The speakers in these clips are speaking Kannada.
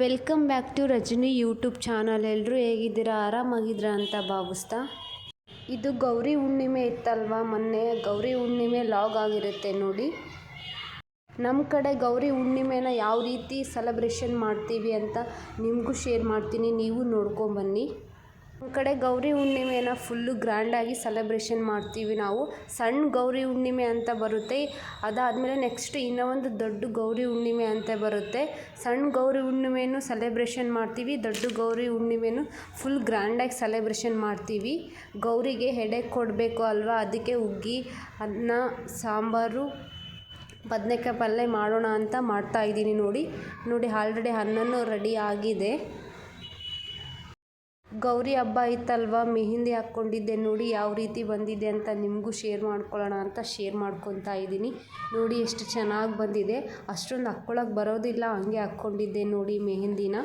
Welcome back to Rajani YouTube channel. ಎಲ್ಲರೂ ಹೇಗಿದ್ದೀರಾ? ಆರಾಮಾಗಿದ್ದೀರಾ ಅಂತ ಭಾವಿಸ್ತಾ? ಇದು ಗೌರಿ ಹುಣ್ಣಿಮೆ ಇತ್ತಲ್ವಾ? ಮೊನ್ನೆ ಗೌರಿ ಹುಣ್ಣಿಮೆ ಲಾಗ್ ಆಗಿರುತ್ತೆ ನೋಡಿ. ನಮ್ಮ ಕಡೆ ಗೌರಿ ಹುಣ್ಣಿಮೆನ ಯಾವ ರೀತಿ ಸೆಲೆಬ್ರೇಷನ್ ಮಾಡ್ತೀವಿ ಅಂತ ನಿಮಗೂ ಶೇರ್ ಮಾಡ್ತೀನಿ. ನೀವು ನೋಡ್ಕೊಂಬನ್ನಿ ನಮ್ಮ ಕಡೆ ಗೌರಿ ಹುಣ್ಣಿಮೆನ ಫುಲ್ಲು ಗ್ರ್ಯಾಂಡಾಗಿ ಸೆಲೆಬ್ರೇಷನ್ ಮಾಡ್ತೀವಿ ನಾವು. ಸಣ್ಣ ಗೌರಿ ಹುಣ್ಣಿಮೆ ಅಂತ ಬರುತ್ತೆ. ಅದಾದಮೇಲೆ ನೆಕ್ಸ್ಟ್ ಇನ್ನೂ ಒಂದು ದೊಡ್ಡ ಗೌರಿ ಹುಣ್ಣಿಮೆ ಅಂತ ಬರುತ್ತೆ. ಸಣ್ಣ ಗೌರಿ ಹುಣ್ಣಿಮೆನೂ ಸೆಲೆಬ್ರೇಷನ್ ಮಾಡ್ತೀವಿ. ದೊಡ್ಡ ಗೌರಿ ಹುಣ್ಣಿಮೆನೂ ಫುಲ್ ಗ್ರ್ಯಾಂಡಾಗಿ ಸೆಲೆಬ್ರೇಷನ್ ಮಾಡ್ತೀವಿ. ಗೌರಿಗೆ ಹೆಡೆ ಕೊಡಬೇಕು ಅಲ್ವಾ? ಅದಕ್ಕೆ ಉಗ್ಗಿ, ಅನ್ನ, ಸಾಂಬಾರು, ಬದನೆಕಾಯಿ ಪಲ್ಯ ಮಾಡೋಣ ಅಂತ ಮಾಡ್ತಾ ಇದ್ದೀನಿ ನೋಡಿ. ನೋಡಿ ಆಲ್ರೆಡಿ ಅನ್ನನೂ ರೆಡಿ ಆಗಿದೆ. ಗೌರಿ ಹಬ್ಬ ಇತ್ತಲ್ವ? ಮೆಹಂದಿ ಹಾಕ್ಕೊಂಡಿದ್ದೆ. ನೋಡಿ ಯಾವ ರೀತಿ ಬಂದಿದೆ ಅಂತ ನಿಮಗೂ ಶೇರ್ ಮಾಡ್ಕೊಳ್ಳೋಣ ಅಂತ ಶೇರ್ ಮಾಡ್ಕೊತಾ ಇದ್ದೀನಿ. ನೋಡಿ ಎಷ್ಟು ಚೆನ್ನಾಗಿ ಬಂದಿದೆ. ಅಷ್ಟೊಂದು ಹಾಕ್ಕೊಳಕ್ಕೆ ಬರೋದಿಲ್ಲ. ಹಂಗೆ ಹಾಕ್ಕೊಂಡಿದ್ದೆ ನೋಡಿ ಮೆಹಂದಿನ.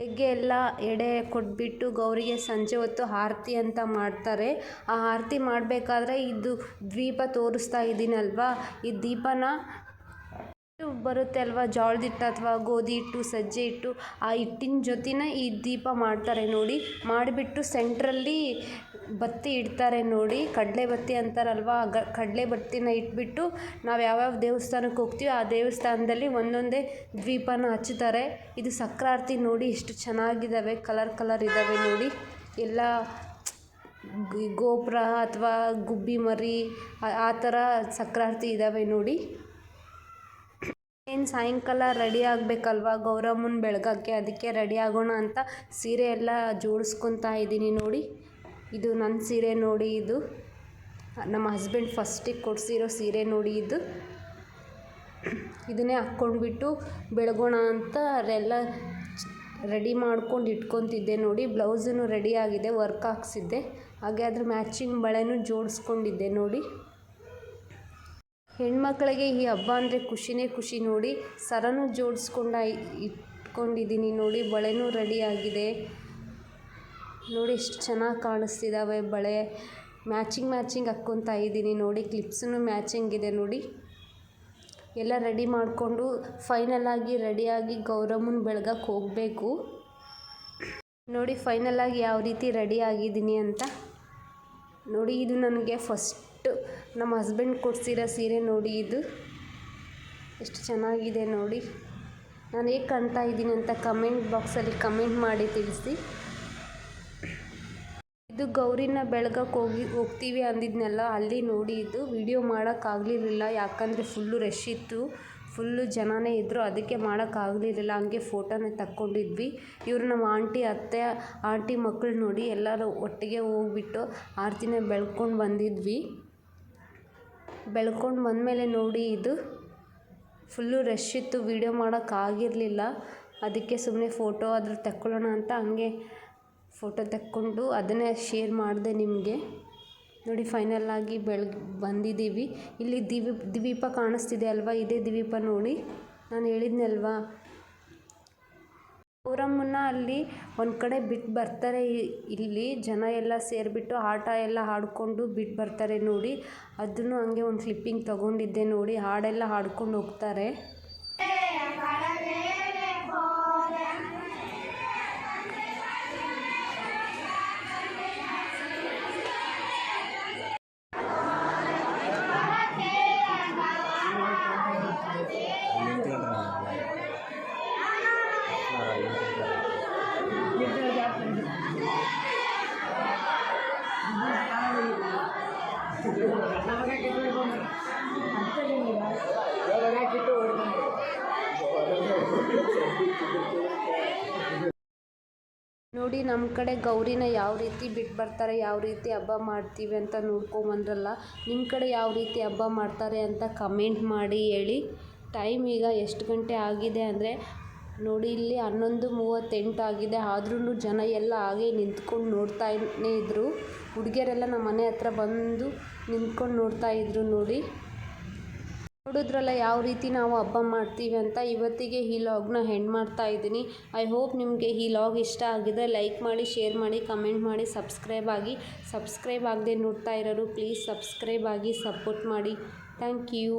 ಬೆಳಗ್ಗೆ ಎಲ್ಲ ಎಡೆ ಕೊಟ್ಬಿಟ್ಟು ಗೌರಿಗೆ ಸಂಜೆ ಹೊತ್ತು ಆರತಿ ಅಂತ ಮಾಡ್ತಾರೆ. ಆ ಆರತಿ ಮಾಡಬೇಕಾದ್ರೆ ಇದು ದೀಪ ತೋರಿಸ್ತಾ ಇದ್ದೀನಲ್ವಾ? ಈ ದೀಪನ ಬರುತ್ತೆ ಅಲ್ವಾ? ಜೋಳದ ಹಿಟ್ಟು ಅಥವಾ ಗೋಧಿ ಹಿಟ್ಟು, ಸಜ್ಜೆ ಹಿಟ್ಟು, ಆ ಹಿಟ್ಟಿನ ಜೊತೆನೇ ಈ ದೀಪ ಮಾಡ್ತಾರೆ ನೋಡಿ. ಮಾಡಿಬಿಟ್ಟು ಸೆಂಟ್ರಲ್ಲಿ ಬತ್ತಿ ಇಡ್ತಾರೆ ನೋಡಿ. ಕಡಲೆ ಬತ್ತಿ ಅಂತಾರಲ್ವ? ಗ, ಕಡಲೆ ಬತ್ತಿನ ಇಟ್ಬಿಟ್ಟು ನಾವು ಯಾವ್ಯಾವ ದೇವಸ್ಥಾನಕ್ಕೆ ಹೋಗ್ತೀವಿ ಆ ದೇವಸ್ಥಾನದಲ್ಲಿ ಒಂದೊಂದೇ ದೀಪನ ಹಚ್ಚುತ್ತಾರೆ ಇದು ಸಕ್ರಾರ್ತಿ ನೋಡಿ ಎಷ್ಟು ಚೆನ್ನಾಗಿದ್ದಾವೆ ಕಲರ್ ಕಲರ್ ಇದ್ದಾವೆ ನೋಡಿ. ಎಲ್ಲ ಗೋಪುರ ಅಥವಾ ಗುಬ್ಬಿ ಮರಿ ಆ ಥರ ಸಕ್ರಾರ್ತಿ ಇದ್ದಾವೆ ನೋಡಿ. ಏನು ಸಾಯಂಕಾಲ ರೆಡಿ ಆಗಬೇಕಲ್ವ? ಗೌರಮ್ಮನ ಬೆಳಗಕ್ಕೆ ಅದಕ್ಕೆ ರೆಡಿ ಆಗೋಣ ಅಂತ ಸೀರೆ ಎಲ್ಲ ಜೋಡಿಸ್ಕೊತಾ ಇದ್ದೀನಿ ನೋಡಿ. ಇದು ನನ್ನ ಸೀರೆ ನೋಡಿ ಇದು. ನಮ್ಮ ಹಸ್ಬೆಂಡ್ ಫಸ್ಟಿಗೆ ಕೊಡಿಸಿರೋ ಸೀರೆ ನೋಡಿ ಇದು. ಇದನ್ನೇ ಹಾಕ್ಕೊಂಡ್ಬಿಟ್ಟು ಬೆಳಗೋಣ ಅಂತ ಎಲ್ಲ ರೆಡಿ ಮಾಡ್ಕೊಂಡು ಇಟ್ಕೊತಿದ್ದೆ ನೋಡಿ. ಬ್ಲೌಸೂ ರೆಡಿ ಆಗಿದೆ ವರ್ಕ್ ಹಾಕ್ಸಿದ್ದೆ. ಹಾಗೆ ಅದ್ರ ಮ್ಯಾಚಿಂಗ್ ಬಳೆನೂ ಜೋಡಿಸ್ಕೊಂಡಿದ್ದೆ ನೋಡಿ. ಹೆಣ್ಮಕ್ಳಿಗೆ ಈ ಹಬ್ಬ ಅಂದರೆ ಖುಷಿನೇ ಖುಷಿ ನೋಡಿ ಸರನೂ ಜೋಡಿಸ್ಕೊಂಡ ಇಟ್ಕೊಂಡಿದ್ದೀನಿ ನೋಡಿ, ಬಳೆನೂ ರೆಡಿಯಾಗಿದೆ ನೋಡಿ ಎಷ್ಟು ಚೆನ್ನಾಗಿ ಕಾಣಿಸ್ತಿದ್ದಾವೆ ಬಳೆ. ಮ್ಯಾಚಿಂಗ್ ಮ್ಯಾಚಿಂಗ್ ಹಾಕ್ಕೊತಾ ಇದ್ದೀನಿ ನೋಡಿ ಕ್ಲಿಪ್ಸೂ ಮ್ಯಾಚಿಂಗ್ ಇದೆ ನೋಡಿ. ಎಲ್ಲ ರೆಡಿ ಮಾಡಿಕೊಂಡು ಫೈನಲಾಗಿ ರೆಡಿಯಾಗಿ ಗೌರಮ್ಮನ ಬೆಳಗಕ್ಕೆ ಹೋಗಬೇಕು. ನೋಡಿ ಫೈನಲಾಗಿ ಯಾವ ರೀತಿ ರೆಡಿ ಆಗಿದ್ದೀನಿ ಅಂತ. ನೋಡಿ, ಇದು ನನಗೆ ಫಸ್ಟ್ ನಮ್ಮ ಹಸ್ಬೆಂಡ್ ಕೊಡಿಸಿರೋ ಸೀರೆ ನೋಡಿ ಇದು. ಎಷ್ಟು ಚೆನ್ನಾಗಿದೆ ನೋಡಿ. ನಾನು ಹೇಗೆ ಕಾಣ್ತಾ ಇದ್ದೀನಿ ಅಂತ ಕಮೆಂಟ್ ಬಾಕ್ಸಲ್ಲಿ ಕಮೆಂಟ್ ಮಾಡಿ ತಿಳಿಸಿ. ಇದು ಗೌರಿನ ಬೆಳಗಕ್ಕೆ ಹೋಗಿ ಹೋಗ್ತೀವಿ ಅಂದಿದ್ನಲ್ಲ ಅಲ್ಲಿ ನೋಡಿ ಇದು. ವಿಡಿಯೋ ಮಾಡೋಕ್ಕಾಗಲಿರಲಿಲ್ಲ ಯಾಕಂದರೆ ಫುಲ್ಲು ರಶ್ ಇತ್ತು. ಫುಲ್ಲು ಜನನೇ ಇದ್ದರು ಅದಕ್ಕೆ ಮಾಡೋಕ್ಕಾಗಲಿರಲಿಲ್ಲ ಹಂಗೆ ಫೋಟೋನೇ ತಕ್ಕೊಂಡಿದ್ವಿ. ಇವರು ನಮ್ಮ ಆಂಟಿ, ಅತ್ತೆ, ಆಂಟಿ ಮಕ್ಕಳು ನೋಡಿ ಎಲ್ಲರೂ ಒಟ್ಟಿಗೆ ಹೋಗ್ಬಿಟ್ಟು ಆರತಿನ ಬೆಳ್ಕೊಂಡು ಬಂದಿದ್ವಿ. ಬೆಳ್ಕೊಂಡು ಬಂದಮೇಲೆ ನೋಡಿ ಇದು. ಫುಲ್ಲು ರಶ್ ಇತ್ತು ವೀಡಿಯೋ ಮಾಡೋಕ್ಕಾಗಿರಲಿಲ್ಲ ಅದಕ್ಕೆ ಸುಮ್ಮನೆ ಫೋಟೋ ಆದರೂ ತಕ್ಕೊಳ್ಳೋಣ ಅಂತ ಹಂಗೆ ಫೋಟೋ ತಕ್ಕೊಂಡು ಅದನ್ನೇ ಶೇರ್ ಮಾಡಿದೆ ನಿಮಗೆ. ನೋಡಿ ಫೈನಲ್ಲಾಗಿ ಬೆಳಗ್ಗೆ ಬಂದಿದ್ದೀವಿ. ಇಲ್ಲಿ ದಿವಿ, ದ್ವೀಪ ಕಾಣಿಸ್ತಿದೆ ಅಲ್ವಾ? ಇದೇ ದ್ವೀಪ ನೋಡಿ. ನಾನು ಹೇಳಿದ್ನಲ್ವಾ? ಗೌರಮ್ಮನ ಅಲ್ಲಿ ಒಂದು ಕಡೆ ಬಿಟ್ಟು ಬರ್ತಾರೆ ಇಲ್ಲಿ ಜನ ಎಲ್ಲ ಸೇರಿಬಿಟ್ಟು ಆಟ ಎಲ್ಲ ಹಾಡ್ಕೊಂಡು ಬಿಟ್ಟು ಬರ್ತಾರೆ ನೋಡಿ. ಅದನ್ನು ಹಂಗೆ ಒಂದು ಕ್ಲಿಪ್ಪಿಂಗ್ ತಗೊಂಡಿದ್ದೆ ನೋಡಿ. ಹಾಡೆಲ್ಲ ಹಾಡ್ಕೊಂಡು ಹೋಗ್ತಾರೆ. ನೋಡಿ ನಮ್ಮ ಕಡೆ ಗೌರಿನ ಯಾವ ರೀತಿ ಬಿಟ್ಟು ಬರ್ತಾರೆ, ಯಾವ ರೀತಿ ಹಬ್ಬ ಮಾಡ್ತೀವಿ ಅಂತ ನೋಡ್ಕೊಂಬಂದ್ರಲ್ಲ ನಿಮ್ಮ ಕಡೆ ಯಾವ ರೀತಿ ಹಬ್ಬ ಮಾಡ್ತಾರೆ ಅಂತ ಕಮೆಂಟ್ ಮಾಡಿ ಹೇಳಿ. ಟೈಮ್ ಈಗ ಎಷ್ಟು ಗಂಟೆ ಆಗಿದೆ ಅಂದರೆ, ನೋಡಿ ಇಲ್ಲಿ ಹನ್ನೊಂದು ಮೂವತ್ತೆಂಟು ಆಗಿದೆ. ಆದ್ರೂ ಜನ ಎಲ್ಲ ಹಾಗೆ ನಿಂತ್ಕೊಂಡು ನೋಡ್ತಾನೇ ಇದ್ದರು ಹುಡುಗಿಯರೆಲ್ಲ ನಮ್ಮ ಮನೆ ಹತ್ರ ಬಂದು ನಿಂತ್ಕೊಂಡು ನೋಡ್ತಾ ಇದ್ದರು ನೋಡಿ. ನೋಡಿದ್ರಲ್ಲ ಯಾವ ರೀತಿ ನಾವು ಹಬ್ಬ ಮಾಡ್ತೀವಿ ಅಂತ ಇವತ್ತಿಗೆ ಈ ಲಾಗ್ನ ಹೆಂಡ್ ಮಾಡ್ತಾ ಇದ್ದೀನಿ. ಐ ಹೋಪ್ ನಿಮಗೆ ಈ ಲಾಗ್ ಇಷ್ಟ ಆಗಿದ್ರೆ ಲೈಕ್ ಮಾಡಿ ಶೇರ್ ಮಾಡಿ ಕಮೆಂಟ್ ಮಾಡಿ ಸಬ್ಸ್ಕ್ರೈಬ್ ಆಗಿ. ಸಬ್ಸ್ಕ್ರೈಬ್ ಆಗದೆ ನೋಡ್ತಾ ಇರೋರು ಪ್ಲೀಸ್ ಸಬ್ಸ್ಕ್ರೈಬ್ ಆಗಿ ಸಪೋರ್ಟ್ ಮಾಡಿ. Thank you